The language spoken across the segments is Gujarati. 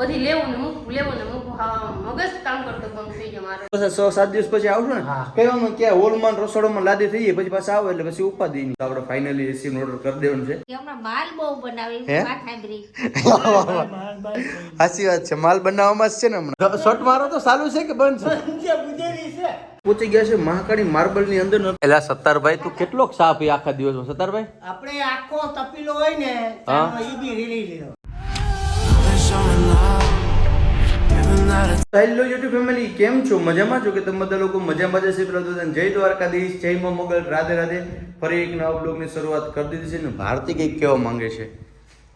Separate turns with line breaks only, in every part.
બધી લેવું ને મૂકવું લેવું ને મૂકવું હા મગજ કામ કરતો બંધ થઈ ગયો મારો.
સો સાત દિવસ પછી આવશું ને
હા.
કહેવાનું કે હોલમાં રસોડામાં લાદી થઈ જાય પછી પાછા આવે એટલે પછી ઉપાધિ નહીં તો આપણે ફાઇનલી એસી ઓર્ડર કરી દેવાનું છે.
કે હમણાં માલ બહુ બનાવે વાત
સાચી વાત છે માલ બનાવવામાં જ છે ને હમણાં. શોટ મારો તો સારું છે કે બંધ છે? પહોંચી ગયા છે મહાકાળી માર્બલની અંદર એલા સત્તારભાઈ તું કેટલો ચા પી આખા દિવસમાં? સત્તારભાઈ?
આપણે આખો તપીલો હોય ને એ બી રીલી લીધો
હેલો યુટ્યુબ ફેમિલી કેમ છો? મજામાં છો કે તમે બધા લોકો? મજામાં જશે પ્રદૂષણ જય દ્વારકાધીશ જય મા મોગલ રાધે રાધે. ફરી એક નવા બ્લોગની શરૂઆત કરી દીધી છે ને ભારતી કંઈક કહેવા માંગે છે.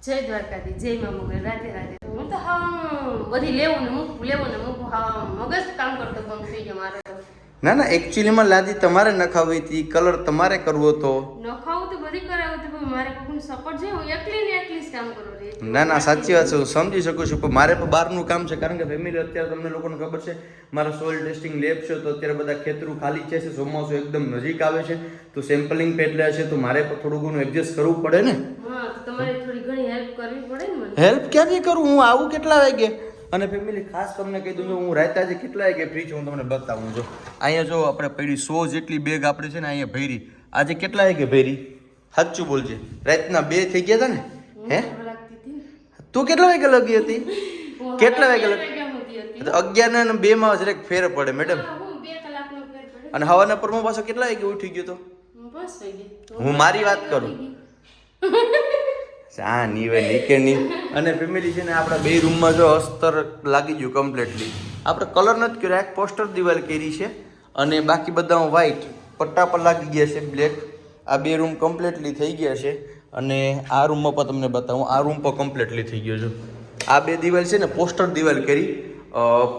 જય દ્વારકાધીશ જય મા મોગલ રાધે રાધે. હું તો હા બધી લેવું ને મૂકવું લેવું ને મૂકવું હા મગજ કામ કરતો બંધ થઈ ગયો મારો
ના ના એકચ્યુઅલીમાં લાદી તમારે નખાવી હતી કલર તમારે કરવો હતો.
ન ખાવું કરાવું તો મારે કોઈનું સપોર્ટ છે હું એકલી ને એકલી જ કામ કરું રે
ના ના સાચી વાત છે હું સમજી શકું છું પણ મારે પણ બહારનું કામ છે કારણ કે ફેમિલી અત્યારે તમને લોકોને ખબર છે મારા સોઇલ ટેસ્ટિંગ લેબ છે તો અત્યારે બધા ખેતરું ખાલી છે ચોમાસું એકદમ નજીક આવે છે તો સેમ્પલિંગ પેટલે છે તો મારે પણ થોડું ઘણું એડજસ્ટ કરવું પડે ને.
હા તમારે થોડી ઘણી હેલ્પ કરવી પડે ને મને?
હેલ્પ ક્યાંથી કરું? હું આવું કેટલા વાગે? અને ફેમિલી ખાસ તમને કહી દઉં જો હું રહેતા આજે કેટલા વાગે ફ્રી છું હું તમને બતાવું છું અહીંયા જો આપણે પડી સો જેટલી બેગ આપણે છે ને અહીંયા ભરી. આજે કેટલા વાગે ભરી? સાચું બોલજે. રાતના બે થઈ ગયા હતા ને? હે? તું કેટલા વાગે લગી હતી? કેટલા વાગે લગી અગિયાર ને બે માં જરાક ફેર પડે મેડમ. અને હવાના પર પાછો કેટલા વાગે ઉઠી ગયો તો?
હું બસ
હું મારી વાત કરું. હા ની હોયની કે નહીં. અને ફેમિલી છે ને આપણા બે રૂમમાં જો અસ્તર લાગી ગયું કમ્પ્લીટલી આપણે કલર નથી કર્યો એક પોસ્ટર દિવાલ કરી છે. અને બાકી બધામાં વ્હાઈટ પટ્ટા પર લાગી ગયા છે બ્લેક આ બે રૂમ કમ્પ્લીટલી થઈ ગયા છે અને આ રૂમમાં પણ તમને બતાવું, આ રૂમ પણ કમ્પ્લીટલી થઈ ગયો છે. આ બે દિવાલ છે ને પોસ્ટર દિવાલ કરી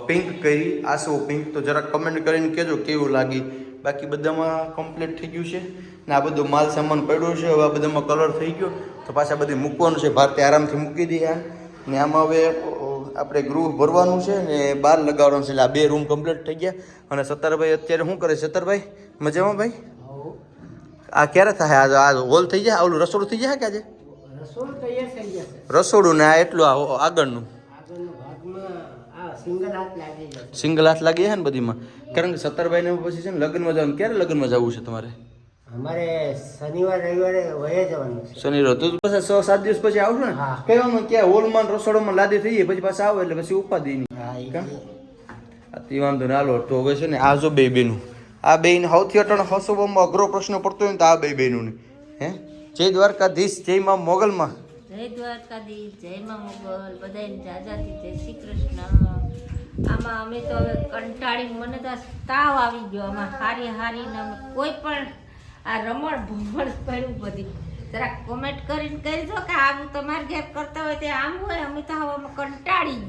પિંક કરી આસો પિંક તો જરાક કમેન્ટ કરીને કહેજો કેવું લાગી. બાકી બધામાં કમ્પ્લીટ થઈ ગયું છે ને આ બધો માલ સામાન પડ્યો છે, હવે આ બધામાં કલર થઈ ગયો. તો પાછા બધી મૂકવાનું છે ભારતે આરામથી મૂકી દઈએ ને આમાં હવે આપણે ગૃહ ભરવાનું છે ને બહાર લગાવવાનું છે, એટલે આ બે રૂમ કમ્પ્લીટ થઈ ગયા. અને સત્તરભાઈ અત્યારે શું કરે સત્તરભાઈ, મજામાં ભાઈ? આ ક્યારે થાય? આજે આ હોલ થઈ જાય? ઓલું રસોડું થઈ જાય કે આજે?
રસોડ
ને આ એટલું આ આગળનું?
સિંગલ હાથ લાગી
છે ને બધીમાં? કારણ કે સત્તરભાઈને પછી છે ને લગ્નમાં જવાનું. ક્યારે લગ્નમાં જવું છે તમારે?
અમારે શનિવાર રવિવારે જવાનું
શનિ પછી છ સાત દિવસ પછી આવશું ને? કહેવાનું કે હોલમાં ને રસોડામાં લાદી થઈ જાય પછી પાછા આવે એટલે પછી ઉપાધિ નહીં
હા
આ વાંધો ના લો તો હવે છે ને આ જો બે બેનું. આ બેન સૌથી અટણ હસોવામાં અઘરો પ્રશ્ન પડતો હોય તો આ બે બહેનોને. હે? જય દ્વારકાધીશ, જય માં મોગલમાં.
જય દ્વારકાધીશ, જય માં મોગલ બધાને જાજાથી જય શ્રી કૃષ્ણ. આમાં અમે તો હવે કંટાળી મને તાવ આવી ગયો. આમાં હારી હારીને અમે કોઈ પણ આ રમણ ભમણ કર્યું બધી. જરાક કોમેન્ટ કરીને કહેજો કે આવું તમારે ઘેર કરતા હોય તે આમ હોય, અમે તો હવે કંટાળી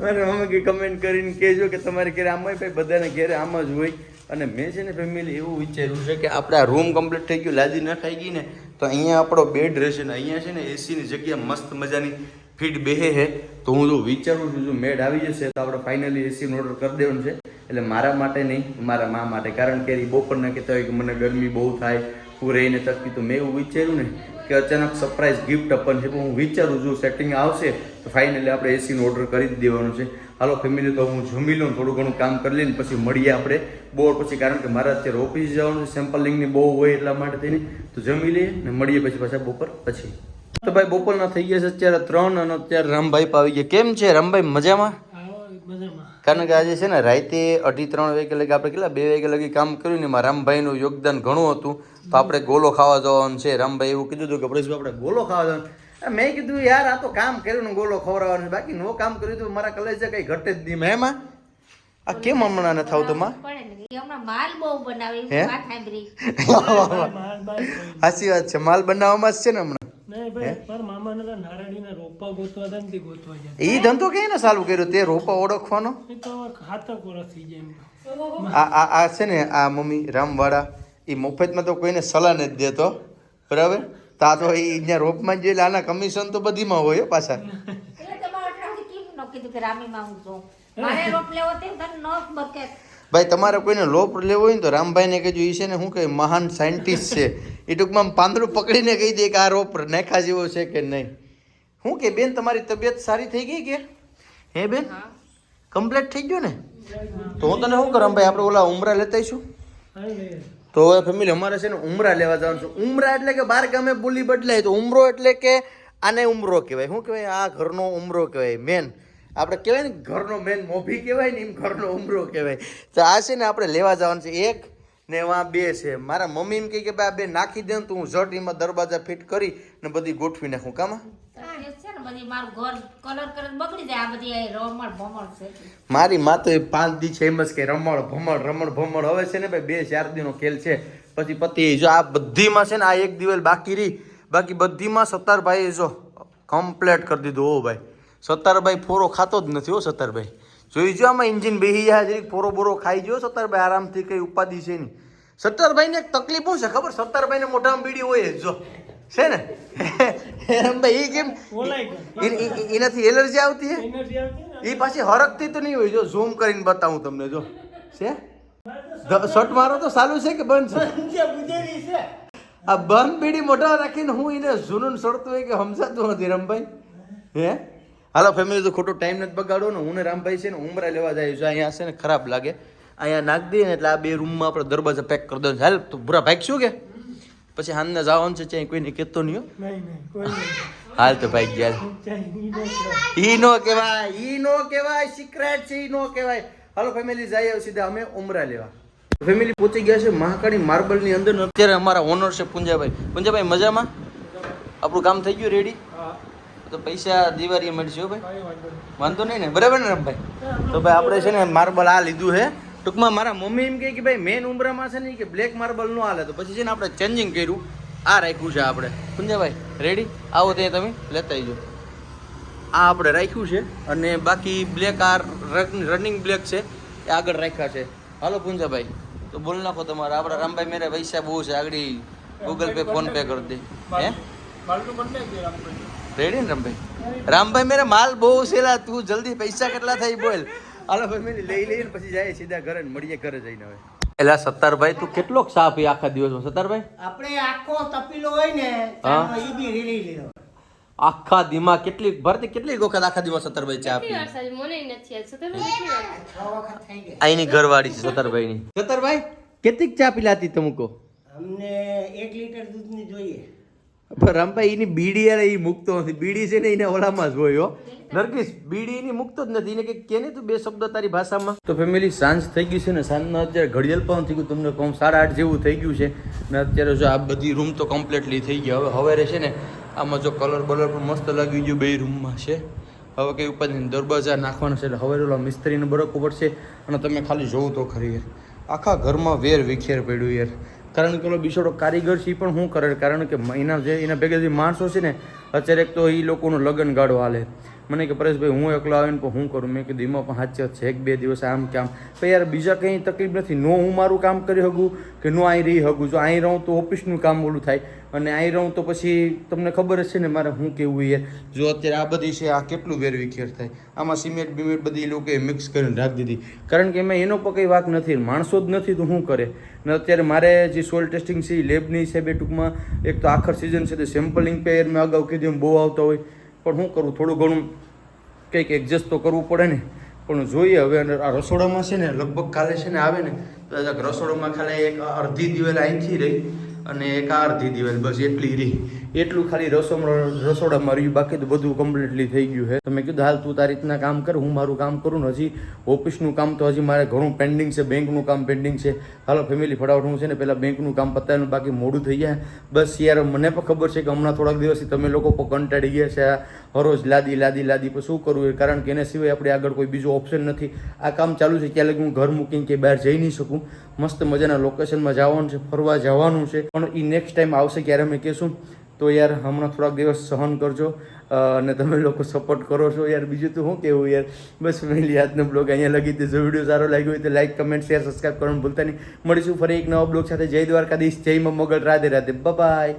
ગયું
અમે કે કમેન્ટ કરીને કહેજો કે તમારે ઘેરે આમ હોય, ભાઈ બધાને ઘરે આમ જ હોય. અને મેં છે ને ફેમિલી એવું વિચાર્યું છે કે આપણા રૂમ કમ્પ્લીટ થઈ ગયું, લાદી ન ખાઈ ગઈ ને, તો અહીંયા આપણો બેડ રહેશે ને, અહીંયા છે ને એસીની જગ્યા મસ્ત મજાની ફીટ બેહે છે તો હું જો વિચારું છું, જો મેડ આવી જશે તો આપણે ફાઇનલી એસીનો ઓર્ડર કરી દેવાનું છે. એટલે મારા માટે નહીં, મારા મા માટે. કારણ કે એ બપોરના કહેતા હોય કે મને ગરમી બહુ થાય હું રહીને તકતી તો મેં એવું વિચાર્યું ને કે અચાનક સરપ્રાઈઝ ગિફ્ટ આપવાનું છે. પણ હું વિચારું છું સેટિંગ આવશે તો ફાઇનલી આપણે એસીનો ઓર્ડર કરી જ દેવાનો છે. હાલો ફેમિલી તો હું જમી લઉં થોડું ઘણું કામ કરી લઈને પછી મળીએ આપણે બોર પછી. કારણ કે મારે અત્યારે ઓફિસ જવાનું છે સેમ્પલિંગની બહુ હોય એટલા માટે થઈને. તો જમી લઈએ ને મળીએ પછી પાછા બપોર પછી. તો ભાઈ બપોરના થઈ ગયા છે અત્યારે ત્રણ અને અત્યારે રામભાઈ આવી ગયા. કેમ છે રામભાઈ મજામાં? કારણ કે આજે છે ને રાતે અઢી ત્રણ વાગે લગી આપણે કેટલા બે વાગે લગી કામ કર્યું ને એમાં રામભાઈનું યોગદાન ઘણું હતું. તો આપણે ગોલો ખાવા જવાનું છે. રામભાઈ એવું કીધું હતું કે પરેશભાઈ આપણે ગોલો ખાવા જવાનું. મેં કીધું યાર આ તો કામ કર્યું ને ગોલો ખવડાવવાનું બાકી નો કામ કર્યું તો મારા કલેજ કઈ ઘટે જ નહીં. એમાં? આ કેમ હમણાં ન થાવ તો માં
પડે ને કે હમણાં માલ બહુ બનાવે
હે?
વાત
સાચી વાત છે. માલ બનાવવામાં જ છે ને હમણાં? એ ધંધો કે ને ચાલુ કર્યો? તે રોપા ઓળખવાનો. આ આ આ છે ને આ મમ્મી રામવાળા એ મફતમાં તો કોઈને સલાહ નથી દેતો બરાબર? તા તો એ અહીંયા રોપમાં જે આના કમિશન તો બધીમાં હોય પાછા. ભાઈ તમારે કોઈને લોપ લેવો હોય ને તો રામભાઈને કહેજો એ છે ને શું કહે મહાન સાયન્ટિસ્ટ છે. એ ટૂંકમાં આમ પાંદડું પકડીને કહી દે કે આ રોપ નાખા જેવો છે કે નહીં. શું કે બેન તમારી તબિયત સારી થઈ ગઈ કે? હે બેન?
કમ્પ્લેટ
કમ્પ્લીટ થઈ ગયો ને? તો હું તને શું કરું ભાઈ આપણે ઓલા ઉમરા લેતા આવીશું તો હવે ફેમિલી અમારે છે ને ઉમરા લેવા જવાનું છે. ઉમરા એટલે કે બાર ગામે બોલી બદલાય. તો ઉમરો એટલે કે આને ઉમરો કહેવાય. શું કહેવાય? આ ઘરનો ઉમરો કહેવાય. મેન આપણે કહેવાય ને ઘરનો મેન મોભી કહેવાય ને એમ ઘરનો ઉમરો કહેવાય. તો આ છે ને આપણે લેવા જવાનું છે. એક ને એમાં બે છે. મારા મમ્મી એમ કહે કે ભાઈ આ બે નાખી દે તો હું ઝટ એમાં દરવાજા ફિટ કરી ને બધી ગોઠવી નાખું. કામાં
મારું
માં તો પાંચ દી છે. એમ જ કે રમણ, ભમણ રમણ, ભમણ. હવે છે ને ભાઈ, બે ચાર દીનો ખેલ છે. પછી પતિ જો આ બધીમાં છે ને આ એક દિવેલ બાકી રહી. બાકી બધીમાં સત્તારભાઈ જો કમ્પ્લેટ કરી દીધું. ઓ ભાઈ, સત્તારભાઈ ફોરો ખાતો જ નથી હો, સત્તારભાઈ. જોઈ જો આમાં એન્જિન બેહી જાય ફોરો બોરો ખાઈ ગયો, સત્તારભાઈ આરામથી કઈ ઉપાધિ છે નહીં. સત્તારભાઈને એક તકલીફ શું છે ખબર? સત્તારભાઈને મોઢામાં બીડી હોય જો. છે ને? ભાઈ એ કેમ? એનાથી એલર્જી આવતી હે? એ પાછી હરકતી તો નહીં હોય. જો ઝૂમ કરીને બતાવું તમને જો. છે? શર્ટ મારો તો ચાલુ છે કે બંધ છે? આ બંધ પીડી મોઢા રાખીને હું એને ઝૂનું સડતું હોય કે સમજાતું નથી રમભાઈ? હે? હાલો ફેમિલી તો ખોટો ટાઈમ નથી બગાડો ને હું ને રામભાઈ છે ને ઉમરા લેવા જાય છે. અહીંયા છે ને ખરાબ લાગે. અહીંયા નાખ દઈએ ને એટલે આ બે રૂમમાં આપણે દરવાજા પેક કરી દો હાલ તો બુરા ભાઈ શું કે? પછી હાલને જવાનું છે ત્યાં કોઈને કહેતો નહીં
નહીં નહીં
હાલ તો ભાઈ ગયા.
ઈ ન કહેવાય.
ઈ નો કહેવાય સિક્રેટ છે ઈ નો કહેવાય. હાલો ફેમિલી જઈએ સીધા અમે ઉમરા લેવા. ફેમિલી પહોંચી ગયા છે મહાકાળી માર્બલની અંદર. અત્યારે અમારા ઓનર છે પુંજાભાઈ. પુંજાભાઈ મજામાં? આપણું કામ થઈ ગયું રેડી તો પૈસા દિવાળીએ મળશે ભાઈ.
વાંધો નહીં.
ને? બરાબર ને રમભાઈ? તો ભાઈ આપણે છે ને માર્બલ આ લીધું છે ટૂંકમાં મારા મમ્મી એમ કહે કે ભાઈ મેન ઉમરામાં છે ને કે બ્લેક માર્બલ નો હાલે. તો પછી છે ને આપણે ચેન્જિંગ કર્યું. આ રાખ્યું છે આપણે. પુંજાભાઈ રેડી આવો ત્યાં તમે લેતા આવજો. આ આપણે રાખ્યું છે અને બાકી બ્લેક આ રનિંગ બ્લેક છે એ આગળ રાખ્યા છે. હાલો પુંજાભાઈ તો બોલ નાખો તમારા. આપણા રામભાઈ મેરે પૈસા બહુ છે. આગળ ગૂગલ પે ફોન પે કરી દે. હે. રેડી ને રામભાઈ? રામભાઈ મેરે માલ બહુ છેલા તું જલ્દી પૈસા કેટલા થાય બોલ. હાલો ફેમિલી લઈ લઈને પછી જાય સીધા ઘરે ને મળીએ ઘરે જઈને હવે. એલા સત્તારભાઈ તું કેટલો ચા પી આખા દિવસમાં? સત્તારભાઈ?
આપણે આખો તપીલો હોય ને એ બી રીલી લીધો
આખા દિમાગ કેટલી ભરતી કેટલી વખત આખા દિવસ સત્તરભાઈ ચા પી આઈની ઘરવાળી છે સત્તરભાઈ ની સત્તરભાઈ કેટલીક ચા પીલાતી તમકો?
અમને એક લીટર દૂધની જોઈએ.
પણ રામભાઈ, એની બીડી યાર એ મૂકતો નથી. બીડી છે ને એને ઓલામાં જ હોય નરગીસ બીડી એની મૂકતો જ નથી. એને કે કે ને તું બે શબ્દ તારી ભાષામાં? તો ફેમિલી સાંજ થઈ ગઈ છે ને, સાંજના અત્યારે ઘડિયાળ પણ થઈ ગયું. તમને કહું, સાડા આઠ જેવું થઈ ગયું છે. ને અત્યારે જો આ બધી રૂમ તો કમ્પ્લીટલી થઈ ગઈ હવે હવે છે ને, આમાં જો કલર બલર પણ મસ્ત લાગી ગયું બે રૂમમાં છે. હવે કંઈ ઉપર દરવાજા નાખવાનો છે એટલે હવે ઓલા મિસ્ત્રીને બરોબર પડશે. અને તમે ખાલી જોવું તો ખરી યાર. આખા ઘરમાં વેર વિખેર પડ્યું યાર. કારણ કે ઓલો બિચારો કારીગર છે એ પણ શું કરે કારણ કે એના જે, એના ભેગા જે માણસો છે ને, અત્યારે એક તો એ લોકોનું લગ્ન ગાળો હાલે. મને કે, પરેશભાઈ, હું એકલો આવીને પણ હું કરું? મેં કીધું, એમાં પણ સાચી છે, એક બે દિવસ આમ કે આમ. તો યાર, બીજા કંઈ તકલીફ નથી. નો હું મારું કામ કરી શકું કે નો અહીં રહી શકું? જો અહીં રહું તો ઓફિસનું કામ ઓલું થાય. અને આવી રહું તો પછી તમને ખબર જ છે ને મારે શું કેવું યાર જો અત્યારે આ બધી છે, આ કેટલું વેરવી ખેર થાય. આમાં સિમેન્ટ બિમેન્ટ બધી લોકોએ મિક્સ કરીને રાખી દીધી. કારણ કે એમાં એનો પણ કંઈ વાક નથી માણસો જ નથી તો શું કરે? ને અત્યારે મારે જે સોઇલ ટેસ્ટિંગ છે લેબની છે બે ટૂંકમાં એક તો આખર સિઝન છે, તે સેમ્પલિંગ પે મેં અગાઉ કીધું એમ બહુ આવતા હોય. પણ શું કરું, થોડું ઘણું કંઈક એડજસ્ટ તો કરવું પડે ને. પણ જોઈએ હવે આ રસોડામાં છે ને, લગભગ કાલે છે ને આવે ને રસોડામાં ખાલી એક અડધી દિવેલ અહીંથી રહી. અને એક અડધી દિવેલ બસ એટલી રહી. એટલું ખાલી રસોમાં રસોડામાં રહ્યું બાકી તો બધું કમ્પ્લીટલી થઈ ગયું છે. તમે કીધું, હાલ તું તારી રીતના કામ કર, હું મારું કામ કરું ને હજી ઓફિસનું કામ તો હજી મારે ઘણું પેન્ડિંગ છે બેંકનું કામ પેન્ડિંગ છે. હાલો ફેમિલી ફટાફટ હું છે ને પહેલાં બેંકનું કામ પતાવ્યું બાકી મોડું થઈ જાય. બસ યાર, મને પણ ખબર છે કે હમણાં થોડાક દિવસથી તમે લોકો પણ કંટાળી ગયા છે. હરોજ લાદી લાદી લાદી, પણ શું કરવું? કારણ કે એના સિવાય આપણે આગળ કોઈ બીજું ઓપ્શન નથી. આ કામ ચાલુ છે ક્યાં લગી હું ઘર મૂકીને કે બહાર જઈ નહીં શકું. મસ્ત મજાના લોકેશનમાં જવાનું છે, ફરવા જવાનું છે. પણ એ નેક્સ્ટ ટાઈમ આવશે ક્યારે અમે કહેશું, તો યાર હમણાં થોડાક દિવસ સહન કરજો અને તમે લોકો સપોર્ટ કરો છો યાર. બીજું તો શું કહેવું યાર? બસ મેલી આજનો બ્લોગ અહીંયા લગી દીધો. વીડિયો સારો લાગ્યો હોય તો લાઈક કમેન્ટ શેર સબસ્ક્રાઈબ કરવાનું ભૂલતા નહીં. મળીશું ફરી એક નવા બ્લોગ સાથે. જય દ્વારકાધીશ. જય મા, મોગલ. રાધે રાધે. બાય